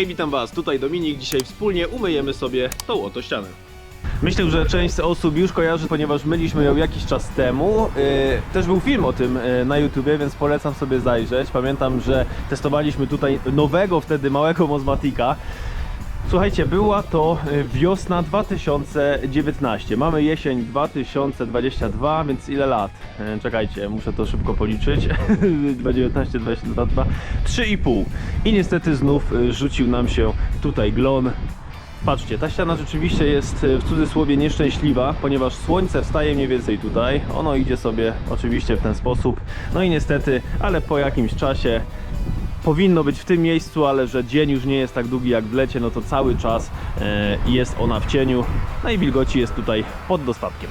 Hej, witam Was, tutaj Dominik. Dzisiaj wspólnie umyjemy sobie tą oto ścianę. Myślę, że część z osób już kojarzy, ponieważ myliśmy ją jakiś czas temu. Yy, też był film o tym yy, na YouTubie, więc polecam sobie zajrzeć. Pamiętam, że testowaliśmy tutaj nowego wtedy małego Mozmatika. Słuchajcie, była to y, wiosna 2019. Mamy jesień 2022, więc ile lat? Y, Czekajcie, muszę to szybko policzyć. 2019, 2022, 3,5. I niestety znów y, rzucił nam się tutaj glon. Patrzcie, ta ściana rzeczywiście jest w cudzysłowie nieszczęśliwa, ponieważ słońce wstaje mniej więcej tutaj. Ono idzie sobie oczywiście w ten sposób. No i niestety, ale po jakimś czasie powinno być w tym miejscu, ale że dzień już nie jest tak długi jak w lecie, no to cały czas e, jest ona w cieniu. No i wilgoci jest tutaj pod dostatkiem.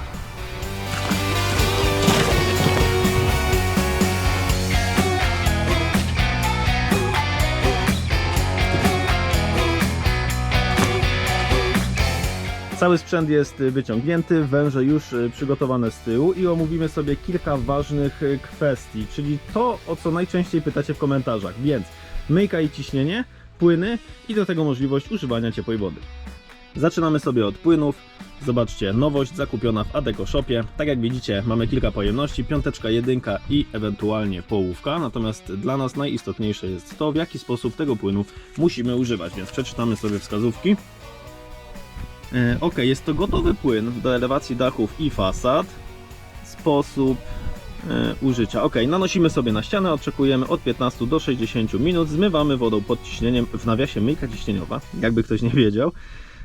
Cały sprzęt jest y, wyciągnięty, węże już y, przygotowane z tyłu i omówimy sobie kilka ważnych y, kwestii, czyli to, o co najczęściej pytacie w komentarzach, więc myjka i ciśnienie, płyny i do tego możliwość używania ciepłej wody. Zaczynamy sobie od płynów. Zobaczcie, nowość zakupiona w Adeco Shopie. Tak jak widzicie, mamy kilka pojemności, piąteczka, jedynka i ewentualnie połówka. Natomiast dla nas najistotniejsze jest to, w jaki sposób tego płynu musimy używać, więc przeczytamy sobie wskazówki. E, Ok, jest to gotowy płyn do elewacji dachów i fasad. Sposób e, użycia. Ok, nanosimy sobie na ścianę, oczekujemy od 15 do 60 minut, zmywamy wodą pod ciśnieniem, w nawiasie myjka ciśnieniowa, jakby ktoś nie wiedział,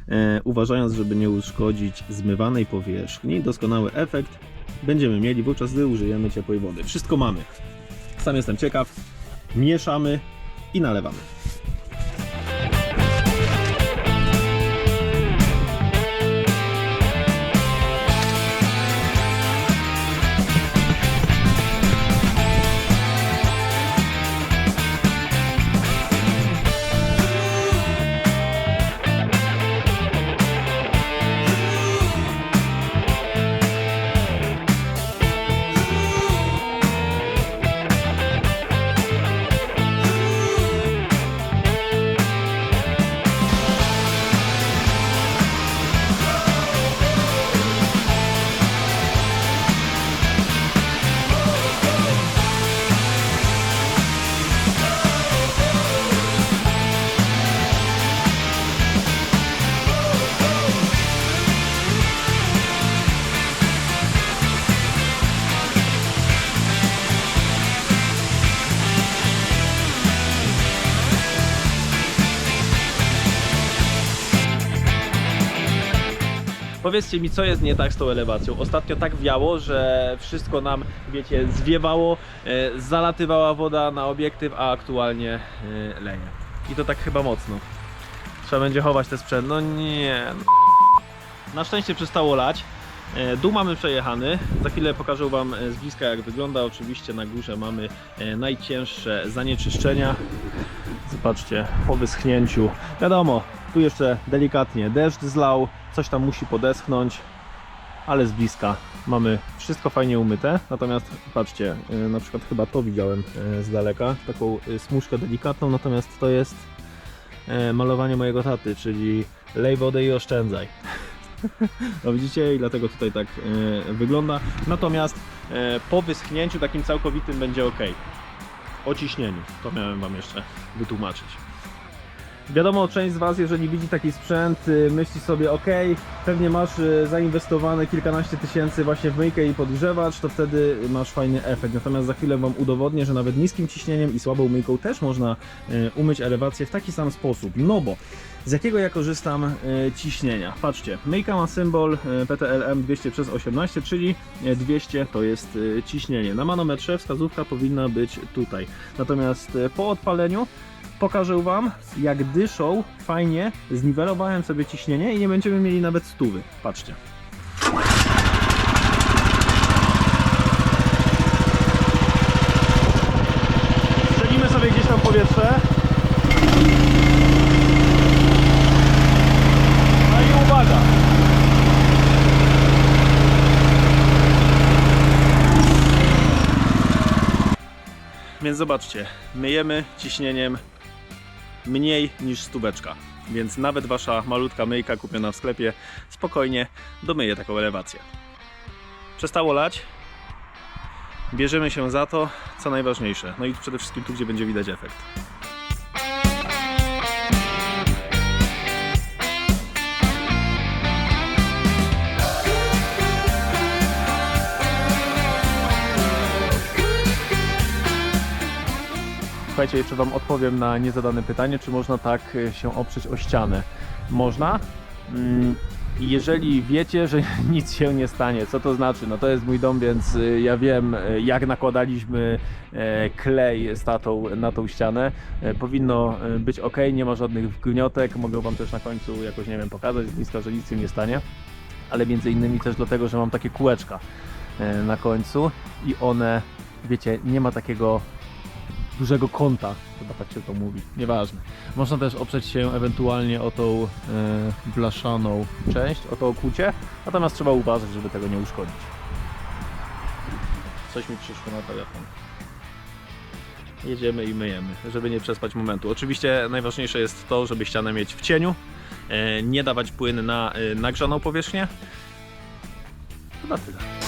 e, uważając, żeby nie uszkodzić zmywanej powierzchni. Doskonały efekt będziemy mieli wówczas, gdy użyjemy ciepłej wody. Wszystko mamy. Sam jestem ciekaw. Mieszamy i nalewamy. Powiedzcie mi, co jest nie tak z tą elewacją. Ostatnio tak wiało, że wszystko nam, wiecie, zwiewało, e, zalatywała woda na obiektyw, a aktualnie e, leje. I to tak chyba mocno. Trzeba będzie chować te sprzęt. No nie. no. Na szczęście przestało lać. E, Dół mamy przejechany. Za chwilę pokażę Wam z bliska jak wygląda. Oczywiście na górze mamy najcięższe zanieczyszczenia. Zobaczcie, po wyschnięciu. Wiadomo, tu jeszcze delikatnie deszcz zlał, coś tam musi podeschnąć, ale z bliska mamy wszystko fajnie umyte. Natomiast patrzcie, y, na przykład chyba to widziałem y, z daleka, taką y, smuszkę delikatną, natomiast to jest malowanie mojego taty, czyli lej wodę i oszczędzaj. No widzicie i dlatego tutaj tak wygląda. Natomiast po wyschnięciu takim całkowitym będzie ok. O ciśnieniu, to miałem Wam jeszcze wytłumaczyć. Wiadomo, część z Was, jeżeli widzi taki sprzęt, y, myśli sobie, ok, pewnie masz y, zainwestowane kilkanaście tysięcy właśnie w myjkę i podgrzewacz, to wtedy masz fajny efekt. Natomiast za chwilę Wam udowodnię, że nawet niskim ciśnieniem i słabą myjką też można y, umyć elewację w taki sam sposób. No bo z jakiego ja korzystam y, ciśnienia? Patrzcie, myjka ma symbol y, PTLM 200 przez 18, czyli y, 200 to jest ciśnienie. Na manometrze wskazówka powinna być tutaj. Natomiast po odpaleniu pokażę Wam, jak dyszą fajnie zniwelowałem sobie ciśnienie i nie będziemy mieli nawet stówy. Patrzcie. Strzelimy sobie gdzieś tam powietrze. No i uwaga. Więc zobaczcie, myjemy ciśnieniem mniej niż stóweczka. Więc nawet wasza malutka myjka kupiona w sklepie spokojnie domyje taką elewację. Przestało lać. Bierzemy się za to, co najważniejsze. No i przede wszystkim tu, gdzie będzie widać efekt. Słuchajcie, jeszcze Wam odpowiem na niezadane pytanie, czy można tak e, się oprzeć o ścianę. Można. Mm, Jeżeli wiecie, że nic się nie stanie, co to znaczy? No to jest mój dom, więc y, ja wiem, y, jak nakładaliśmy e, klej z tatą na tą ścianę. E, Powinno e, być ok, nie ma żadnych gniotek. Mogę Wam też na końcu jakoś, nie wiem, pokazać z że nic się nie stanie. Ale między innymi też dlatego, że mam takie kółeczka e, na końcu i one, wiecie, nie ma takiego dużego kąta, chyba tak się to mówi, nieważne. Można też oprzeć się ewentualnie o tą e, blaszaną część, o to okucie, natomiast trzeba uważać, żeby tego nie uszkodzić. Coś mi przyszło na telefon. Jedziemy i myjemy, żeby nie przespać momentu. Oczywiście najważniejsze jest to, żeby ścianę mieć w cieniu, e, nie dawać płyn na e, nagrzaną powierzchnię. Chyba tyle.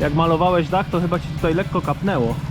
Jak malowałeś dach, to chyba ci tutaj lekko kapnęło.